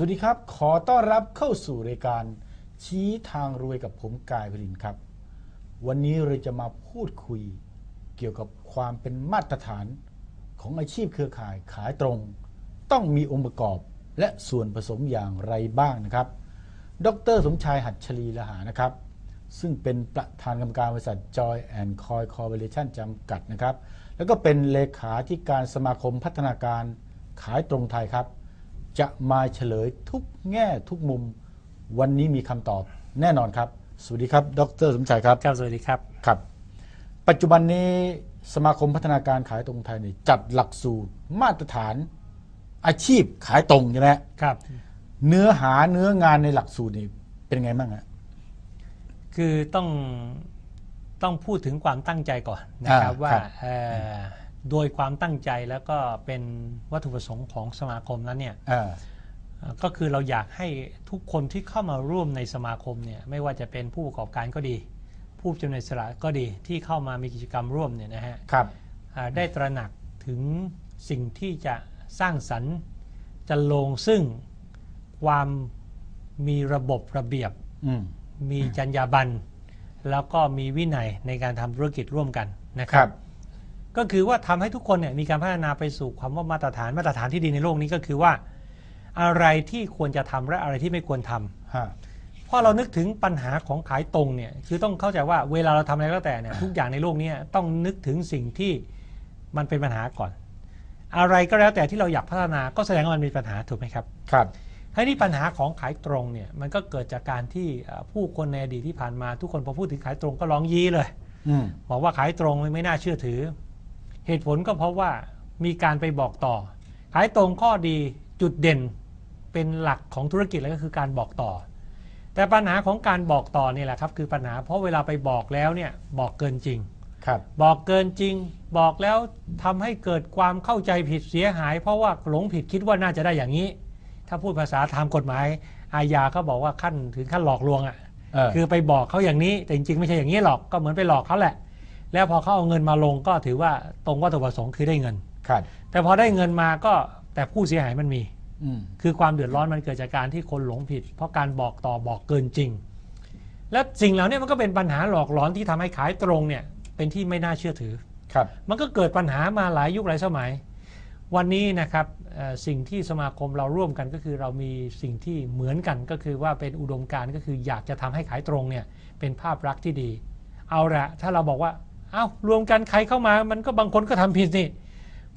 สวัสดีครับ ขอต้อนรับเข้าสู่รายการ ชี้ทางรวยกับผมกายพลินครับ วันนี้เราจะมาพูดคุยเกี่ยวกับความเป็นมาตรฐานของอาชีพเครือข่ายขายตรง ต้องมีองค์ประกอบและส่วนผสมอย่างไรบ้างนะครับ ดร สมชายหัดชลีละหานะครับ ซึ่งเป็นประธานกรรมการบริษัท Joy and Coy Corporation จำกัดนะครับ แล้วก็เป็นเลขาธิการสมาคมพัฒนาการขายตรงไทยครับ จะมาเฉลยทุกแง่ทุกมุม วันนี้มีคำตอบแน่นอนครับ สวัสดีครับ ดรสมชายครับครับสวัสดีครับครับ ปัจจุบันนี้สมาคมพัฒนาการขายตรงไทยเนี่ยจัดหลักสูตรมาตรฐานอาชีพขายตรงใช่ไหมครับ เนื้อหาเนื้องานในหลักสูตรนี่เป็นไงบ้างฮะคือต้องต้องพูดถึงความตั้งใจก่อนนะครับอ่าว่าครับเอ่อ โดยความตั้งใจแล้วก็เป็นวัตถุประสงค์ของสมาคมนั้นเนี่ยอ่าเอ่อก็คือเราอยากให้ทุกคนที่เข้ามาร่วมในสมาคมเนี่ยไม่ว่าจะเป็นผู้ประกอบการก็ดี ผู้จำหน่ายสลากก็ดีที่เข้ามามีกิจกรรมร่วมเนี่ยนะฮะครับ อ่าได้ตระหนักถึงสิ่งที่จะสร้างสรรค์จะลงซึ่งความมีระบบระเบียบ อืม มีจรรยาบรรณแล้วก็มีวินัยในการทำธุรกิจร่วมกันนะคครัรับ บ ก็คือว่าทำให้ทุกคนเนี่ยมีการพัฒนาไปสู่ความว่ามาตรฐานมาตรฐานที่ดีในโลกนี้ก็คือว่า อะไรที่ควรจะทำและอะไรที่ไม่ควรทำฮะเพราะเรานึกถึงปัญหาของขายตรงเนี่ยคือต้องเข้าใจว่าเวลาเราทำอะไรก็แล้วแต่เนี่ยทุกอย่างในโลกนี้ต้องนึกถึงสิ่งที่มันเป็นปัญหาก่อน อะไรก็แล้วแต่ที่เราอยากพัฒนาก็แสดงว่ามันมีปัญหาถูกไหมครับครับให้นี่ปัญหาของขายตรงเนี่ยมันก็เกิดจากการที่เอ่อผู้คนในอดีตที่ผ่านมาทุกคนพอพูดถึงขายตรงก็ร้องยี้เลยอืมบอกว่าขายตรงไม่น่าเชื่อถือ เหตุผลก็เพราะว่ามีการไปบอกต่อ ขายตรงข้อดีจุดเด่นเป็นหลักของธุรกิจแล้วก็คือการบอกต่อ แต่ปัญหาของการบอกต่อนี่แหละครับคือปัญหาเพราะเวลาไปบอกแล้วเนี่ยบอกเกินจริงครับบอกเกินจริงบอกแล้วทำให้เกิดความเข้าใจผิดเสียหาย เพราะว่าหลงผิดคิดว่าน่าจะได้อย่างนี้ ถ้าพูดภาษาทางกฎหมาย อาญาเขาบอกว่าขั้นถึงขั้นหลอกลวงอะเออคือไปบอกเขาอย่างนี้แต่จริงๆไม่ใช่อย่างนี้หรอกก็เหมือนไปหลอกเขาแหละ แล้วพอเขาเอาเงินมาลงก็ถือว่าตรงวัตถุประสงค์คือได้เงิน ครับ แต่พอได้เงินมาก็แต่ผู้เสียหายมันมี อืม คือความเดือดร้อนมันเกิดจากการที่คนหลงผิด เพราะการบอกต่อบอกเกินจริง และสิ่งเหล่านี้มันก็เป็นปัญหาหลอกหลอนที่ทำให้ขายตรงเนี่ยเป็นที่ไม่น่าเชื่อถือ ครับ มันก็เกิดปัญหามาหลายยุคหลายสมัย วันนี้นะครับเอ่อสิ่งที่สมาคมเราร่วมกันก็คือเรามีสิ่งที่เหมือนกันก็คือว่าเป็นอุดมการณ์ก็คืออยากจะทำให้ขายตรงเนี่ยเป็นภาพลักษณ์ที่ดี เอาละถ้าเราบอกว่า เอา้ารวมกันใครเข้ามามันก็บางคนก็ทำผิดนี่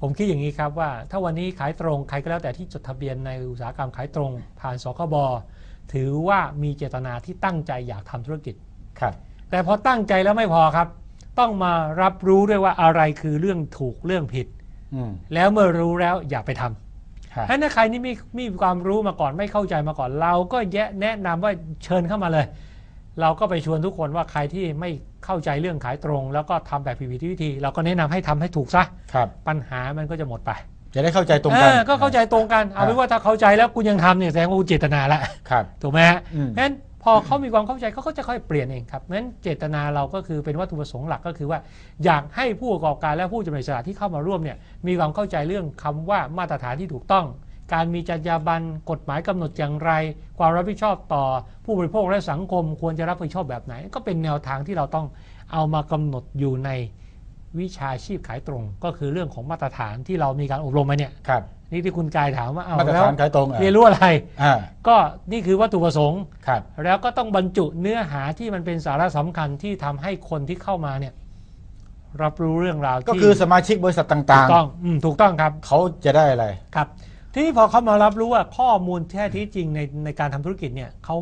ผมคิดอย่างนี้ครับว่า ถ้าวันนี้ขายตรงใครก็แล้วแต่ที่จดทะเบียนในอุตสาหกรรมขายตรง ผ่านสคบถือว่ามีเจตนาที่ตั้งใจอยากทำธุรกิจครับแต่พอตั้งใจแล้วไม่พอครับ ต้องมารับรู้ด้วยว่าอะไรคือเรื่องถูกเรื่องผิดอืมแล้วเมื่อรู้แล้วอย่าไปทำฮะถ้าถ้าใครนี่ไม่ไม่มีความรู้มาก่อนไม่เข้าใจมาก่อนเราก็แยะแนะนำว่าเชิญเข้ามาเลย เราก็ไปชวนทุกคนว่าใครที่ไม่เข้าใจเรื่องขายตรง แล้วก็ทำแบบผิดวิธี เราก็แนะนำให้ทำให้ถูกซะครับปัญหามันก็จะหมดไปจะได้เข้าใจตรงกันเออก็เข้าใจตรงกันเอาเป็นว่าถ้าเข้าใจแล้วคุณยังทำเนี่ยแสดงว่าคุณเจตนาละครับถูกไหมฮะอืมเพราะฉะนั้นพอเขามีความเข้าใจเขาก็จะค่อยเปลี่ยนเองครับเพราะฉะนั้นเจตนาเราก็คือเป็นวัตถุประสงค์หลักก็คือว่า อยากให้ผู้ประกอบการและผู้จำหน่ายสลากที่เข้ามาร่วมเนี่ยมีความเข้าใจเรื่องคำว่ามาตรฐานที่ถูกต้อง การมีจรรยาบรรณกฎหมายกำหนดอย่างไร ความรับผิดชอบต่อผู้บริโภคและสังคมควรจะรับผิดชอบแบบไหน ก็เป็นแนวทางที่เราต้องเอามากำหนดอยู่ในวิชาชีพขายตรง ก็คือเรื่องของมาตรฐานที่เรามีการอบรมมาเนี่ยครับนี่ที่คุณกายถามว่าเอามาตรแล้วฐานขายตรงอะเรียนรู้อะไรอ่าก็นี่คือวัตถุประสงค์ครับแล้วก็ต้องบรรจุเนื้อหาที่มันเป็นสาระสำคัญที่ทำให้คนที่เข้ามาเนี่ยรับรู้เรื่องราวที่ก็คือสมาชิกบริษัทถูต่างกต้องอืมถูกต้องครับๆเขาจะได้อะไรครับ ทีนี้พอเขามารับรู้ว่าข้อมูลแท้ที่จริงในในการทำธุรกิจเนี่ยเขา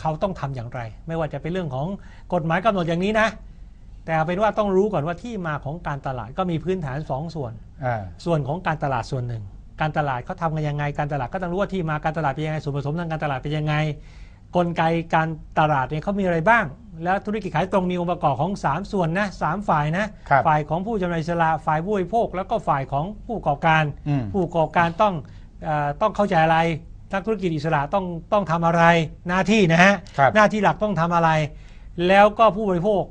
เขาต้องทำอย่างไร ไม่ว่าจะเป็นเรื่องของกฎหมายกำหนดอย่างนี้นะ แต่เอาเป็นว่าต้องรู้ก่อนว่าที่มาของการตลาดก็มีพื้นฐานสองส่วนอ่าส่วนของการตลาดส่วนหนึ่ง การตลาดเขาทำกันยังไงการตลาดก็ต้องรู้ว่าที่มาการตลาดเป็นยังไงส่วนผสมทางการตลาดเป็นยังไง กลไกการตลาดเนี่ยเขามีอะไรบ้าง แล้วธุรกิจขายตรงมีองค์ประกอบของ 3 ส่วนนะสามฝ่ายนะครับฝ่ายของผู้จำหน่ายสลากฝ่ายผู้บริโภค แล้วก็ฝ่ายของผู้ประกอบการอืมผู้ประกอบการต้องเออ ต้องเข้าใจอะไรนักธุรกิจอิสระต้องต้องทำอะไรหน้าที่นะฮะครับหน้าที่หลักต้องทำอะไร แล้วก็ผู้บริโภค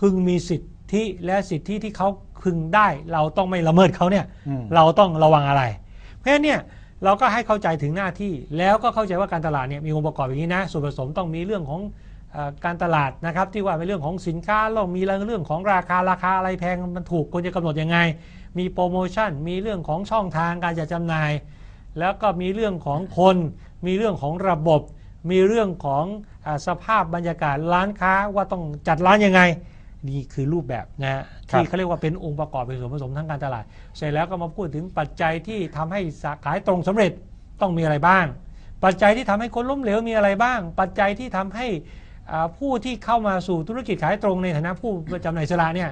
พึงมีสิทธิและสิทธิที่เขาพึงได้ เราต้องไม่ละเมิดเขาเนี่ยอืม เราต้องระวังอะไร เพราะฉะนั้นเนี่ยเราก็ให้เข้าใจถึงหน้าที่แล้วก็เข้าใจว่าการตลาดเนี่ยมีองค์ประกอบอย่างนี้นะส่วนผสมต้องมีเรื่องของเออการตลาดนะครับที่ว่าเป็นเรื่องของสินค้าเรามีเรื่องของราคาราคาอะไรแพงมันถูกควรจะกำหนดยังไง มีโปรโมชั่นมีเรื่องของช่องทางการจัดจำหน่าย แล้วก็มีเรื่องของคน มีเรื่องของระบบ มีเรื่องของอาสภาพบรรยากาศร้านค้าว่าต้องจัดร้านยังไง นี่คือรูปแบบนะฮะครับที่เขาเรียกว่าเป็นองค์ประกอบเป็นส่วนผสมทางการตลาด เสร็จแล้วก็มาพูดถึงปัจจัยที่ทำให้สาขายตรงสำเร็จต้องมีอะไรบ้าง ปัจจัยที่ทำให้คนล้มเหลวมีอะไรบ้าง ปัจจัยที่ทำให้อ่าผู้ที่เข้ามาสู่ธุรกิจขายตรงในฐานะผู้ประจำหน่ายอิสระเนี่ย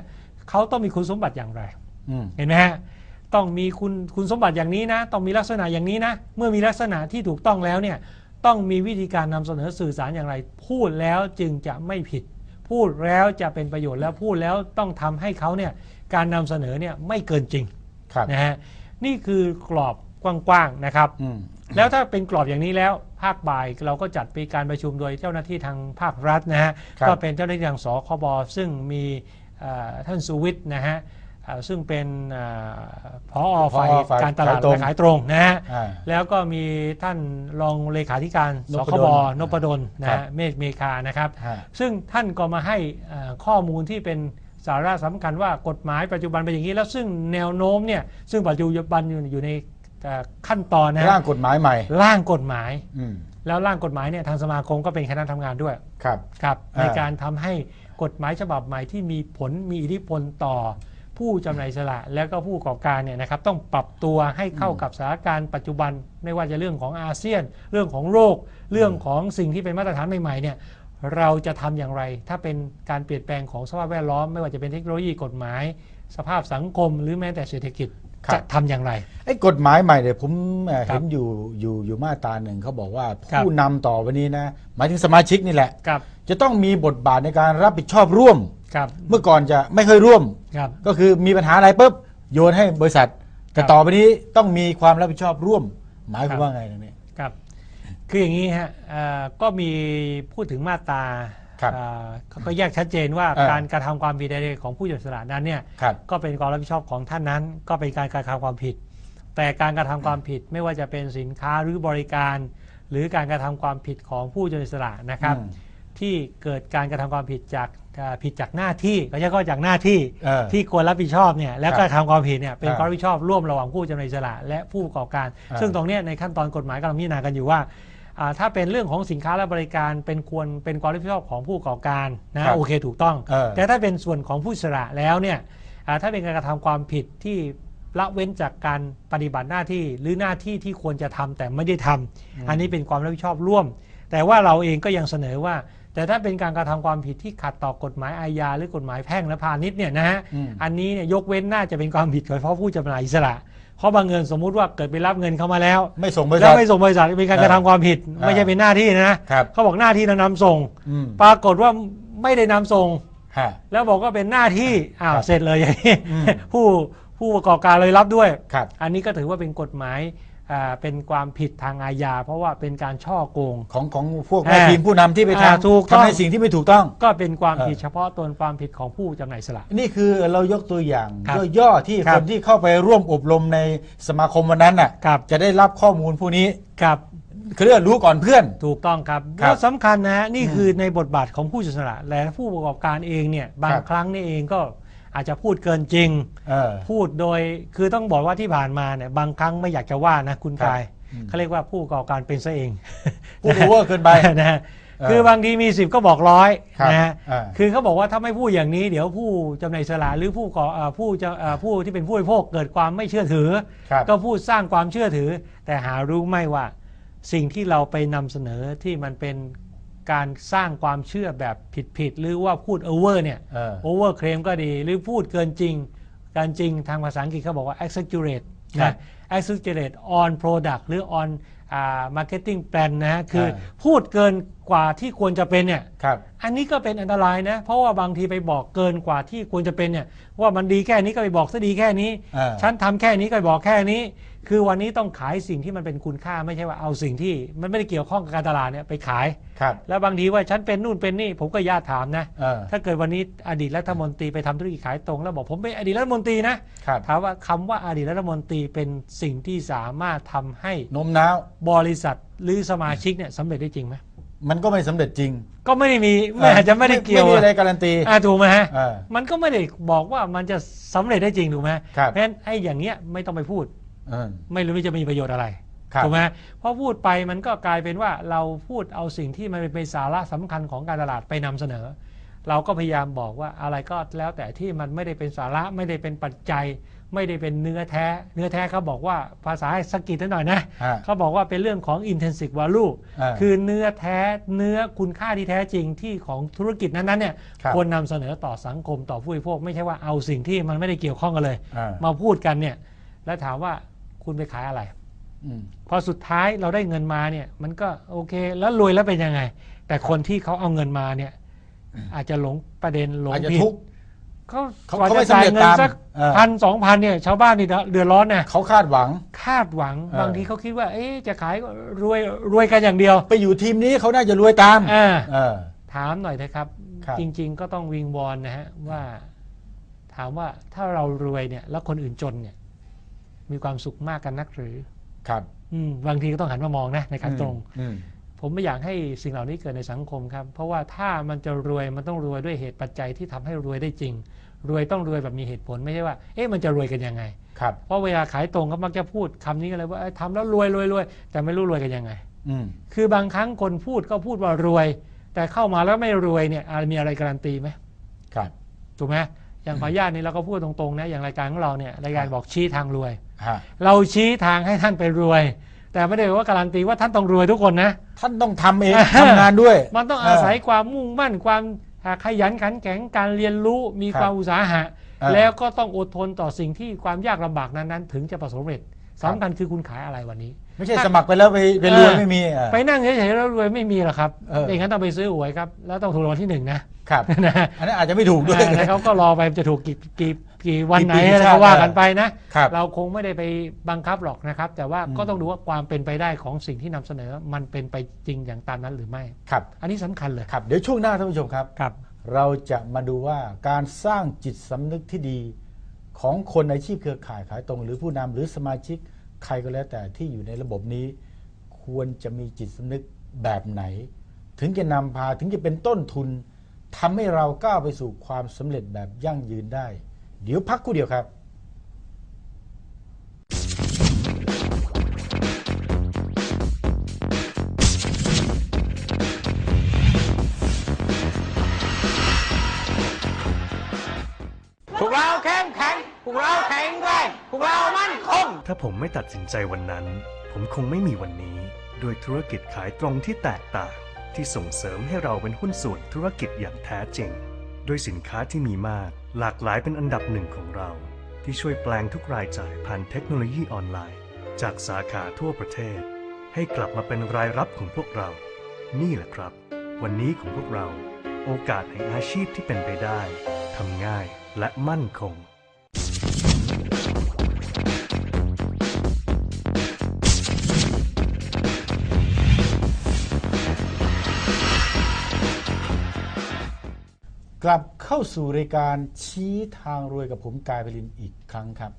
เขาต้องมีคุณสมบัติอย่างไรอืมเห็นไหมฮะ ต้องมีคุณคุณสมบัติอย่างนี้นะ ต้องมีลักษณะอย่างนี้นะ เมื่อมีลักษณะที่ถูกต้องแล้วเนี่ยต้องมีวิธีการนำเสนอสื่อสารอย่างไร พูดแล้วจึงจะไม่ผิด พูดแล้วจะเป็นประโยชน์แล้วพูดแล้วต้องทำให้เขาเนี่ยการนำเสนอเนี่ยไม่เกินจริงครับนะฮะนี่คือกรอบกว้างๆนะครับอืมแล้วถ้าเป็นกรอบอย่างนี้แล้วภาคบ่ายเราก็จัดเป็นการประชุมโดยเจ้าหน้าที่ทางภาครัฐนะฮะครับก็เป็นเจ้าหน้าที่ทางสคบซึ่งมีเอ่อท่านสุวิทย์นะฮะเอ่อ ซึ่งเป็นเอ่อผอฝ่ายผอฝ่ายการตลาดขายตรงและขายตรงนะฮะอ่าแล้วก็มีท่านรองเลขาธิการนสพคดบลนพดลนะครัฮะบเมฆเมคานะครับฮะซึ่งท่านก็มาให้เอ่อข้อมูลที่เป็นสาระสำคัญว่ากฎหมายปัจจุบันเป็นอย่างนี้แล้วซึ่งแนวโน้มเนี่ยซึ่งปัจจุบันอยู่อยู่ในเอ่อขั้นตอนนะฮะร่างกฎหมายใหม่ ร่างกฎหมายอืมแล้วร่างกฎหมายเนี่ยทางสมาคมก็เป็นคณะทำงานด้วยครับครับอ่าในการทำให้กฎหมายฉบับใหม่ที่มีผลมีอิทธิพลต่อ ผู้จำหน่ายอิสระแล้วก็ผู้ประกอบการเนี่ยนะครับต้องปรับตัวให้เข้ากับสถานการณ์ปัจจุบัน ไม่ว่าจะเรื่องของอาเซียน เรื่องของโรค เรื่องของสิ่งที่เป็นมาตรฐานใหม่ๆเนี่ยเราจะทำอย่างไร ถ้าเป็นการเปลี่ยนแปลงของสภาพแวดล้อม ไม่ว่าจะเป็นเทคโนโลยีกฎหมาย สภาพสังคมหรือแม้แต่เศรษฐกิจครับจะทำอย่างไรไอ้กฎหมายใหม่เนี่ยผมเอ่อครับเห็นอยู่อยู่อยู่มาตราหนึ่งเขาบอกว่าครับผู้นำต่อวันนี้นะหมายถึงสมาชิกนี่แหละครับจะต้องมีบทบาทในการรับผิดชอบร่วม ครับเมื่อก่อนจะไม่ค่อยร่วม ครับก็คือมีปัญหาอะไรปุ๊บโยนให้บริษัท แต่ครับต่อไปนี้ต้องมีความรับผิดชอบร่วม หมายคครัวามบว่าไงตรงนี้ ครับ คืออย่างนี้ฮะเอ่อก็มีพูดถึงมาตราครับเอ่อเขาก็แยกชัดเจนว่าเออ การกระทำความผิดใดๆของผู้จัดสลากนั้นเนี่ย ครับ ก็เป็นความรับผิดชอบของท่านนั้น ก็เป็นการกระทำความผิด แต่การกระทำความผิดไม่ว่าจะเป็นสินค้าหรือบริการ หรือการกระทำความผิดของผู้จัดสลากนะครับ อืมที่เกิดการกระทำความผิดจากเอ่อ ผิดจากหน้าที่ก็จะก็จากหน้าที่เออ ที่ควรรับผิดชอบเนี่ยแล้วก็ครับทำความผิดเนี่ยเป็นครับความรับผิดชอบร่วมระหว่างผู้จำหน่ายอิสระและผู้ประกอบการ อ่า ซึ่งตรงเนี้ยในขั้นตอนกฎหมายกำลังพิจารณากันอยู่ว่าอ่าถ้าเป็นเรื่องของสินค้าและบริการเป็นควรเป็นความรับผิดชอบของผู้ประกอบการครันะบโอเคถูกต้อง เออ แต่ถ้าเป็นส่วนของผู้อิสระแล้วเนี่ยอ่าถ้าเป็นการกระทำความผิดที่ละเว้นจากการปฏิบัติหน้าที่หรือหน้าที่ที่ควรจะทำแต่ไม่ได้ทำอันนี้เป็นความรับผิดชอบร่วม แต่ว่าเราเองก็ยังเสนอว่า แต่ถ้าเป็นการกระทำความผิดที่ขัดต่อกฎหมายอาญาหรือกฎหมายแพ่งและพาณิชย์เนี่ยนะฮะอืมอันนี้เนี่ยยกเว้นน่าจะเป็นความผิดเฉพาะผู้จำหน่ายอิสระเพราะบางเงินสมมุติว่าเกิดไปรับเงินเข้ามาแล้ว ไม่ส่งบริแล้ษัวทไม่ส่งบริษัทเป็นการกระทำความผิดอ่าไม่ใช่เป็นหน้าที่นะครับเขาบอกหน้าที่เรานำส่งอืมปรากฏว่าไม่ได้นำส่งฮะแล้วบอกว่าเป็นหน้าที่อ้าวครับเสร็จเลยอย่างนี้อืมผู้ผู้ประกอบการเลยรับด้วยครับอันนี้ก็ถือว่าเป็นกฎหมายอ่า เป็นความผิดทางอาญา เพราะว่าเป็นการช่อโกง ของของพวกแม่อ่าทีมผู้นำที่ไปอ่าถูกทำต้องทำในสิ่งที่ไม่ถูกต้อง ก็เป็นความผิดเออเฉพาะตนความผิดของผู้จำหน่ายสลากนี่คือเรายกตัวอย่างครับย่อๆที่ครัคบนที่เข้าไปร่วมอบรมในสมาคมวันนั้นน่ะครับจะได้รับข้อมูลพวกนี้ครับคือเรียกว่ารู้ก่อนเพื่อนถูกต้องครับครับแล้วสำคัญนะฮะนี่อืมคือในบทบาทของผู้จัดสลากและผู้ประกอบการเองเนี่ยบางครับครั้งนี่เองก็ อาจจะพูดเกินจริง เออ พูดโดยคือต้องบอกว่าที่ผ่านมาเนี่ยบางครั้งไม่อยากจะว่านะคุณครับกายอืม เขาเรียกว่าผู้ประกอบการเป็นซะเอง พูดโอเวอร์เกินไป นะฮะเออคือบางทีมีสิบก็บอกร้อยครับนะฮะอ่า คือเขาบอกว่าถ้าไม่พูดอย่างนี้ เดี๋ยวผู้จำหน่ายสลากหรือผู้ก่อเอ่อผู้จะเอ่อผู้ที่เป็นผู้บริโภคเกิดความไม่เชื่อถือ ครับ ก็พูดสร้างความเชื่อถือ แต่หารู้ไหม่ว่า สิ่งที่เราไปนำเสนอที่มันเป็น การสร้างความเชื่อแบบผิดๆหรือว่าพูดโอเวอร์เนี่ยเออโอเวอร์เคลมก็ดี หรือพูดเกินจริงการจริงทางภาษาอังกฤษเขาบอกว่า exaggerate ครันะบ exaggerate on product หรือ on อ่า marketing plan นะฮะคืออ่าพูดเกินกว่าที่ควรจะเป็นเนี่ยครับอันนี้ก็เป็นอันตรายนะ เพราะว่าบางทีไปบอกเกินกว่าที่ควรจะเป็นเนี่ยว่ามันดีแค่นี้ก็ไปบอกซะดีแค่นี้อ่าฉันทำแค่นี้ก็ไปบอกแค่นี้ คือวันนี้ต้องขายสิ่งที่มันเป็นคุณค่าไม่ใช่ว่าเอาสิ่งที่มันไม่ได้เกี่ยวข้องกับการตลาดเนี่ยไปขายครับแล้วบางทีว่าฉันเป็นนู่นเป็นนี่ผมก็ญาติถามนะเออถ้าเกิดวันนี้อดีตรัฐมนตรีไปทำธุรกิจขายตรง แล้วบอกผมเป็นอดีตรัฐมนตรีนะครับถามว่าคำว่าอดีตรัฐมนตรีเป็นสิ่งที่สามารถทำให้โน้มน้าว บริษัทหรือสมาชิกเนี่ยสำเร็จได้จริงไหมมันก็ไม่สำเร็จจริงก็ไม่ได้มีไม่อาจจะไม่ได้เกี่ยวไม่มีอะไรการันตีอ่าถูกไหมฮะ เออ มันก็ไม่ได้บอกว่ามันจะสำเร็จได้จริงถูกไหมครับ เพราะฉะนั้นไอ้อย่างเงี้ยไม่ต้องไปพูด เออไม่รู้ว่าจะมีประโยชน์อะไรครับ ถูกไหมเพราะพูดไปมันก็กลายเป็นว่าเราพูดเอาสิ่งที่มันเป็นสาระสำคัญของการตลาดไปนำเสนอ เราก็พยายามบอกว่าอะไรก็แล้วแต่ที่มันไม่ได้เป็นสาระไม่ได้เป็นปัจจัย ไม่ได้เป็นเนื้อแท้ เนื้อแท้เขาบอกว่าภาษาให้สกกิดนิดหน่อยนะฮะเขาบอกว่าเป็นเรื่องของ intrinsic value อ่าคือเนื้อแท้เนื้อคุณค่าที่แท้จริงที่ของธุรกิจนั้นๆเนี่ยครับ ควรนำเสนอต่อสังคมต่อผู้บริโภคไม่ใช่ว่าเอาสิ่งที่มันไม่ได้เกี่ยวข้องกันเลย อ่ามาพูดกันเนี่ยแล้วถามว่าคุณไปขายอะไร อืม พอสุดท้ายเราได้เงินมาเนี่ยมันก็โอเคแล้วรวยแล้วเป็นยังไง แต่คนที่เขาเอาเงินมาเนี่ยอาจจะหลงประเด็นหลงอาจจะผิดทุกข์ เขาเขากว่าเขาไม่จะจ่ายสำเร็จเงินตามสักเออ พันสองพันเนี่ยชาวบ้านนี่เดือดร้อนนะเขาคาดหวัง คาดหวังเออ บางทีเขาคิดว่า เอ๊ะจะขายก็รวยรวยกันอย่างเดียวไปอยู่ทีมนี้เขาน่าจะรวยตามอ่า เออ ถามหน่อยนะครับ ครับ จริง ๆ ก็ต้องวิงวอนนะฮะว่า ถามว่าถ้าเรารวยเนี่ย แล้วคนอื่นจนเนี่ย มีความสุขมากกันนักหรือ ครับอืมบางทีก็ต้องหันมามองนะในการตรง อืม ผมไม่อยากให้สิ่งเหล่านี้เกิดในสังคมครับ เพราะว่าถ้ามันจะรวยมันต้องรวยด้วยเหตุปัจจัยที่ทำให้รวยได้จริง รวยต้องรวยแบบมีเหตุผลไม่ใช่ว่า เอ๊ะมันจะรวยกันยังไง ครับ เพราะเวลาขายตรงก็มักจะพูดคำนี้กันเลยว่าเอ้ยทำแล้วรวยรวยรวยแต่ไม่รู้รวยกันยังไงอืมคือบางครั้งคนพูดก็พูดว่ารวย แต่เข้ามาแล้วไม่รวยเนี่ยอะมีอะไรการันตีไหมครับถูกไหมอย่างขออนุญาตนี่เราก็พูดตรงๆนะอย่างรายการของเราเนี่ยรายการบอกชี้ทางรวยฮะเราชี้ทางให้ท่านไปรวย แต่ไม่ได้ว่าการันตีว่าท่านต้องรวยทุกคนนะ ท่านต้องทำเองเออทำงานด้วย มันต้องอาศัยความมุ่งมั่นความอ่าขยันขันแข็งการเรียนรู้มีครับความอุตสาหะเออแล้วก็ต้องอดทนต่อสิ่งที่ความยากลำบากนั้นๆ ถึงจะประสบความสำเร็จสำคัญคือคุณขายอะไรวันนี้ ไม่ใช่สมัครไปแล้วไปไปรวยเออ ไม่มีเออไปนั่งเฉยๆแล้วรวยไม่มีหรอกครับเอออ ย่างนั้นต้องไปซื้อหวยครับแล้วต้องถูกรางวัลที่หนึ่งนะครับ นะ อันนั้นอาจจะไม่ถูกด้วย อ่าแล้วเขาก็รอไปจะถูกกี่กี่ กี่วันไหนกี่ปีอะไรชาติก็ว่ากันไปนะ ครับเราคงไม่ได้ไปบังคับหรอกนะครับ แต่ว่าอืมก็ต้องดูว่าความเป็นไปได้ของสิ่งที่นำเสนอมันเป็นไปจริงอย่างตามนั้นหรือไม่ ครับอันนี้สำคัญเลยครับ เดี๋ยวช่วงหน้าท่านผู้ชมครับ ครับ เราจะมาดูว่าการสร้างจิตสำนึกที่ดีของคนอาชีพเครือข่ายขายตรง หรือผู้นำหรือสมาชิกใครก็แล้วแต่ที่อยู่ในระบบนี้ ควรจะมีจิตสำนึกแบบไหน ถึงจะนำพาถึงจะเป็นต้นทุนทำให้เราก้าวไปสู่ความสำเร็จแบบยั่งยืนได้ เดี๋ยวพักครู่เดียวครับพวกเราเข้มแข็งพวกเราแข็งแรงพวกเรามั่นคง ถ้าผมไม่ตัดสินใจวันนั้น ผมคงไม่มีวันนี้ด้วยธุรกิจขายตรงที่แตกต่าง ที่ส่งเสริมให้เราเป็นหุ้นส่วนธุรกิจอย่างแท้จริง ด้วยสินค้าที่มีมาก หลากหลายเป็นอันดับหนึ่งของเรา ที่ช่วยแปลงทุกรายจ่ายผ่านเทคโนโลยีออนไลน์ จากสาขาทั่วประเทศ ให้กลับมาเป็นรายรับของพวกเรา นี่แหละครับ วันนี้ของพวกเรา โอกาสแห่งอาชีพที่เป็นไปได้ทำง่ายและมั่นคง ลับเข้าสู่รายการชี้ทางรวยกับผมกายพลินอีกครั้งครับ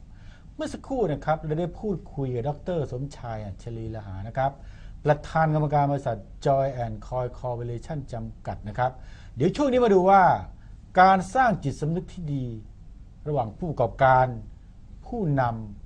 เมื่อสักครู่นะครับเราได้พูดคุยกับดร สมชายอัจฉรีละหานะครับ ประธานกรรมการบริษัท Joy and Coy Corporation จำกัดนะครับ เดี๋ยวช่วงนี้มาดูว่า การสร้างจิตสำนึกที่ดี ระหว่างผู้ประกอบการ ผู้นำ